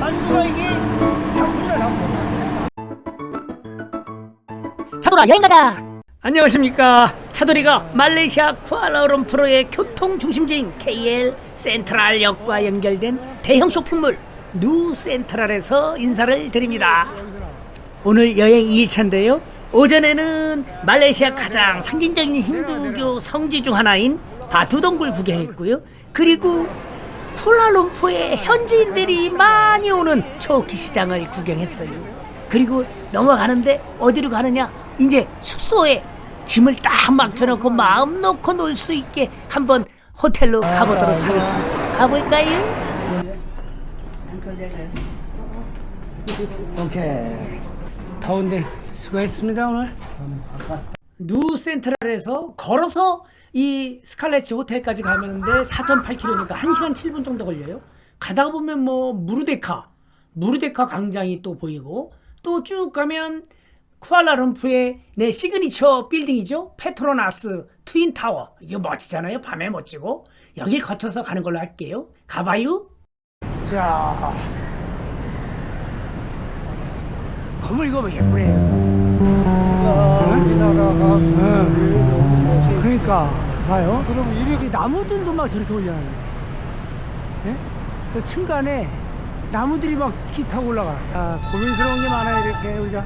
안주가 이게. 차돌아 여행 가자. 안녕하십니까 차돌이가 말레이시아 쿠알라룸푸르의 교통 중심지인 KL 센트럴역과 연결된 대형 쇼핑몰 누 센트럴에서 인사를 드립니다 오늘 여행 2일차인데요 오전에는 말레이시아 가장 상징적인 힌두교 성지 중 하나인 바두동굴 구경했고요. 그리고 쿠알라룸푸르의 현지인들이 많이 오는 초키 시장을 구경했어요. 그리고 넘어가는데 어디로 가느냐? 이제 숙소에 짐을 딱 맡겨놓고 마음 놓고 놀 수 있게 한번 호텔로 가보도록 하겠습니다. 가볼까요? 오케이. 더운데 수고했습니다 오늘 누 센트럴에서 걸어서 이 스칼렛츠 호텔까지 가면데 4.8km니까 1시간 7분 정도 걸려요. 가다 보면 뭐 무르데카, 무르데카 광장이 또 보이고 또 쭉 가면 쿠알라룸푸르의 내 시그니처 빌딩이죠. 페트로나스 트윈 타워. 이거 멋지잖아요. 밤에 멋지고. 여길 거쳐서 가는 걸로 할게요. 가봐요. 자. 건물 이거 예쁘네요. 우리나라가 그러니까 봐요. 그럼 이렇게 나무들도 막 저렇게 올려놨네. 예? 그 층간에 나무들이 막키 타고 올라가. 아, 고민스러운 게 많아요, 이렇게 우리가.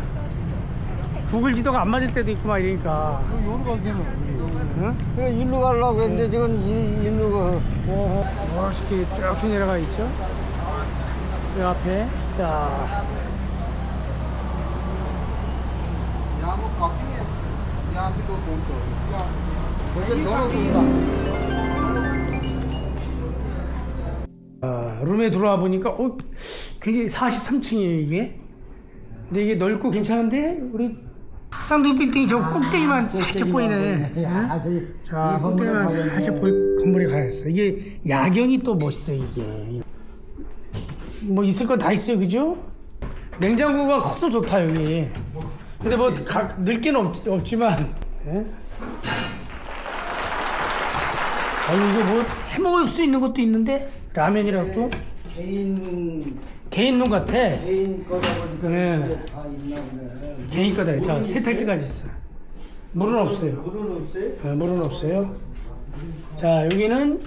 구글 지도가 안 맞을 때도 있고 막 이러니까. 여기로 가기는 응? 그래 일로 가려고 했는데 지금 이- 일로 가 멋있게 쭉 내려가 있죠. 그 앞에. 자, यहाँ वो कॉफी है यहाँ भी तो फोन तो मुझे दोनों दूंगा 아, 룸에 들어와 보니까 어, 굉장히 43층이에요 이게 근데 이게 넓고 괜찮은데 우리 쌍둥이 빌딩이 저 꼭대기만 살짝 보이네 응? 아 저기 자 꼭대기만 살짝 보일 건물에 가야겠어 이게 야경이 또 멋있어 이게 뭐 있을 건 다 있어요 그죠? 냉장고가 커서 좋다 여기 근데 뭐 가, 늘게는 없, 없지만 예? 아 이거 뭐 해먹을 수 있는 것도 있는데? 라면이랑 또 개인 개인 룸 같아. 개인 거다 보니까 네. 이게 다 있나 보네. 개인 거다 자 세탁기까지 있어. 물은 없어요. 물은 없어요? 네, 물은 없어요. 자 여기는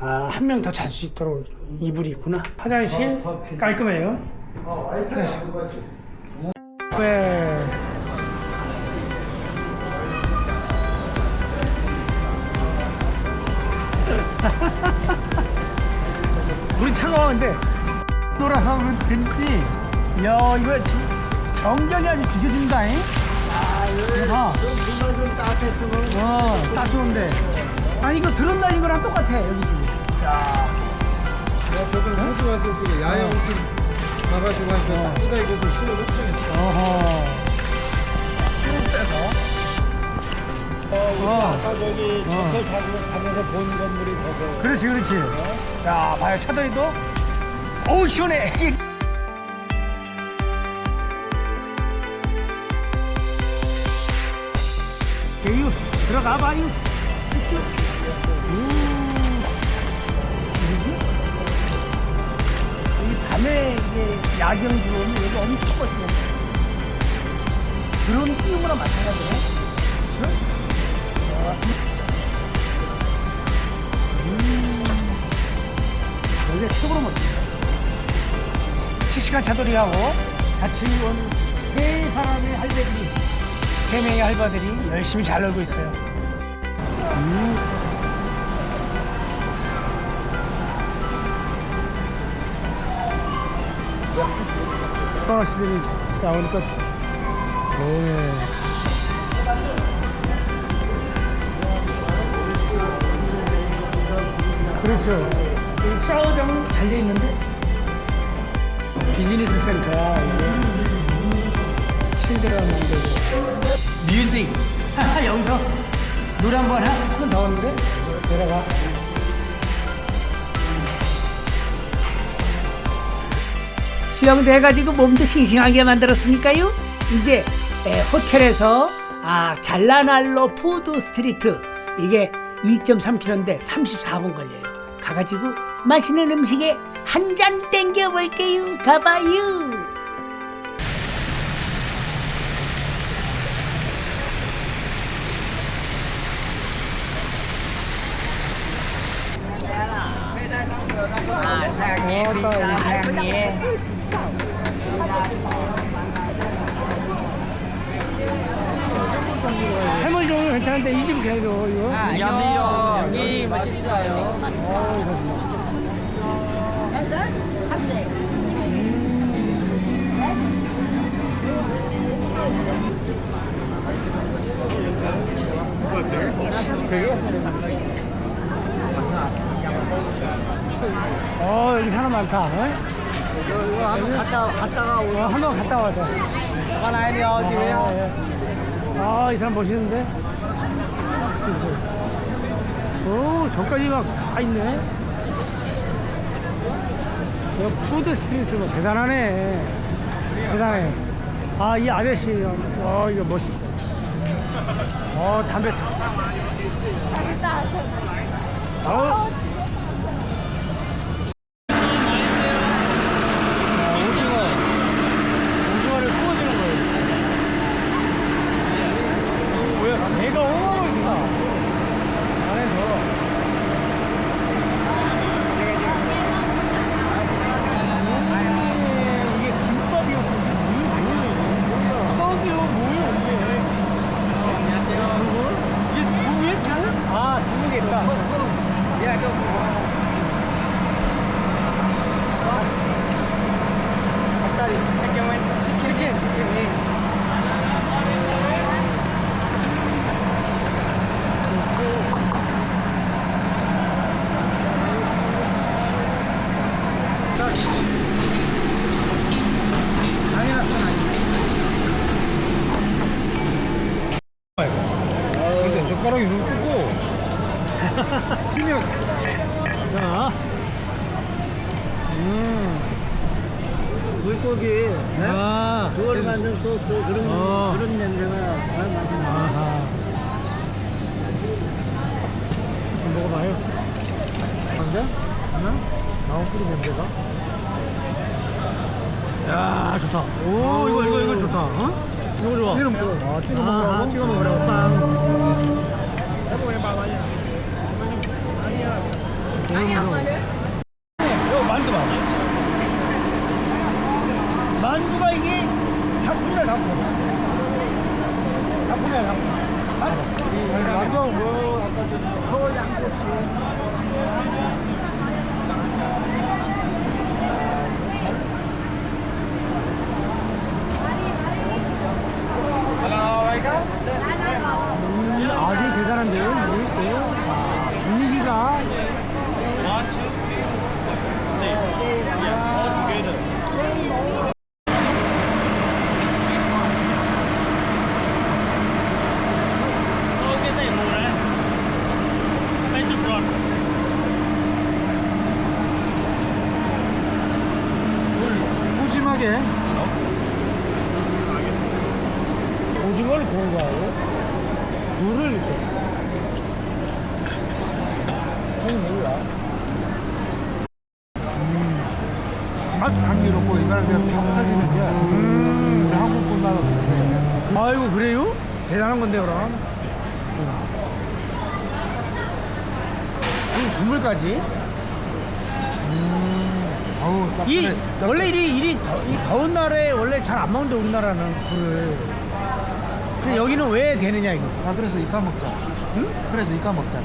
아, 한 명 더 잘 수 있도록 이불이 있구나. 화장실 깔끔해요. 어 와이파이 안 받지 네. 우리 차가운데 돌아서 그랬더니 야 이거 지- 정전이 아주 뒤져진다잉? 아 따뜻했으면 어, 딱 좋은데. 아니 이거 들었나 이거랑 똑같아 여기 지금. 야. 내가 저번 한국 와서 그 야영 좀 가가지고 한번 뜯어. 입어서 놓쳤어 어허 어. 아까 저기 어. 저걸 가고 가면서 본 건물이 거기 그렇지 그렇지 자 봐요 차들이도 어우 시원해 에유 들어가 봐요 음. 이 밤에 이게 야경 들어오면 여기 엄청 멋있어 거랑 마찬가지네 그렇죠? 여기가 최고로 멋집니다. 실시간 차돌이하고 같이 온 세 사람의 할배들이, 세 명의 할바들이 열심히 잘 놀고 있어요. 음. 아저씨들이 나오니까 좋네. 이 샤워장은 달려 있는데 비즈니스 센터야 이게. 실드를 만들고. 뮤직. 여기서 노래 한번 한번 나오는데? 내려가. 수영돼가지고 몸도 싱싱하게 만들었으니까요. 이제 에, 호텔에서 아 잘라날로 푸드 스트리트. 이게 2.3km인데 34분 걸려요. 가가지고 맛있는 음식에 한 잔 땡겨 볼게요. 가봐요. À, sang nhé, đi sang nhé. 해 물 종류 괜찮은데 이 집 그래도 이거 À, vô, 여기 맛있어요. 어 여기 사람 많다. 어? 이거, 이거 한번 갔다, 갔다가 어, 한번 갔다 와도. 가나야 돼요, 집에. 아, 이 사람 멋있는데? 오, 저까지 막 다 있네. 저 푸드 스트리트 뭐 대단하네. 대단해. 아, 이 아저씨. 어, 이거 멋있다. 어, 담배. 어. 오징어를 구워주는 거예요. 뭐야, 배가 어마어마하다. 안에서. 음, 이게 김밥이었고, 떡이요, 뭐예요, 이게? 이게 두개? 두? 아, 두개 있다. 야, 이거 뭐. 닭다리, 치킨은? 치킨, 치킨. 젓가락이 너무 크고. 그냥 자. 음. 물고기 네? 아. 그걸 만든 소스 그런 어. 그런 냄새가 잘 만든 아하. 좀 먹어봐요. 감자? 하나? 나온 뿌리 냄새가? 야, 좋다. 오, 이거, 이거, 이거 좋다. 어? 이거 좋아. 아, 찍어 아, 먹으라고? 찍어 먹으라고. 빵. 이거 만두 봐. 만두가 이게 작품이야, 작품. 작품이야, 작품. 아니, 남자하고 뭐, 아까 서울 양꼬치. 음, 아주 대단한데요. 아, 분위기가. 푸짐하게. 오징어를 구운 거하고 굴을 이렇게 아니 몰라 맛 향기롭고, 이거는 그냥 팍 터지는 게. 음. 한국 분마다 비슷해. 아이고 그래요? 대단한 건데 그럼 이 국물까지 어우, 이 짭짤해. 원래 일이 일이 더, 이 더운 날에 원래 잘 안 먹는데 우리나라는 굴을 근데 여기는 왜 되느냐 이거 아, 그래서 이까 먹잖아. 응? 그래서 이까 먹잖아.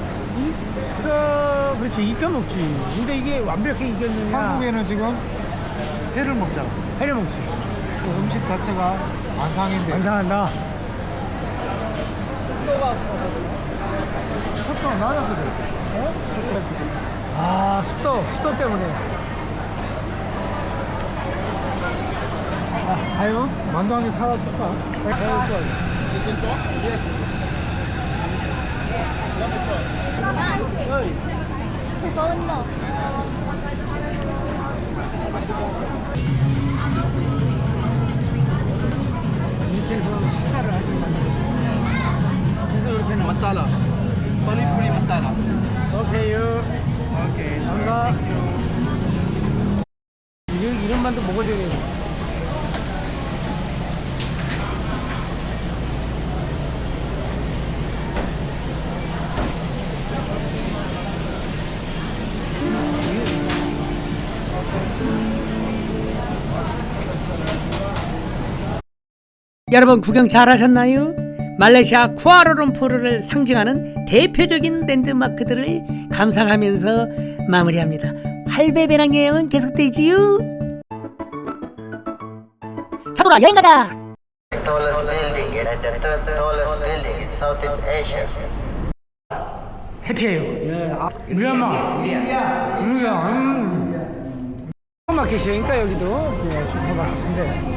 그 그렇지 익혀 먹지 근데 이게 완벽히 익혔느냐 한국에는 지금 회를 먹잖아. 해려 먹지 그 음식 자체가 안상인데. 완성한다 속도가 낮아서 그래. 어? 속도가 있어. 아 습도 습도 때문에 아, 가요? 만두 한개 사다 줄까? 밑에서 식사를 하시는 그래서 이렇게 마살라 Puri puri 오케이요. 오케이. 감사. 이런, 만도 먹어줘야 돼. 여러분 구경 잘 하셨나요? 말레이시아 쿠알라룸푸르를 상징하는 대표적인 랜드마크들을 감상하면서 마무리합니다. 할배 배낭 여행은 계속되지요. 차돌아 여행 가자. tallest building and the third tallest building in Southeast Asia. 해피해요. 예, 아, 미얀마. 미얀마. 음. 슈퍼마켓이니까 여기도 네, 슈퍼마켓인데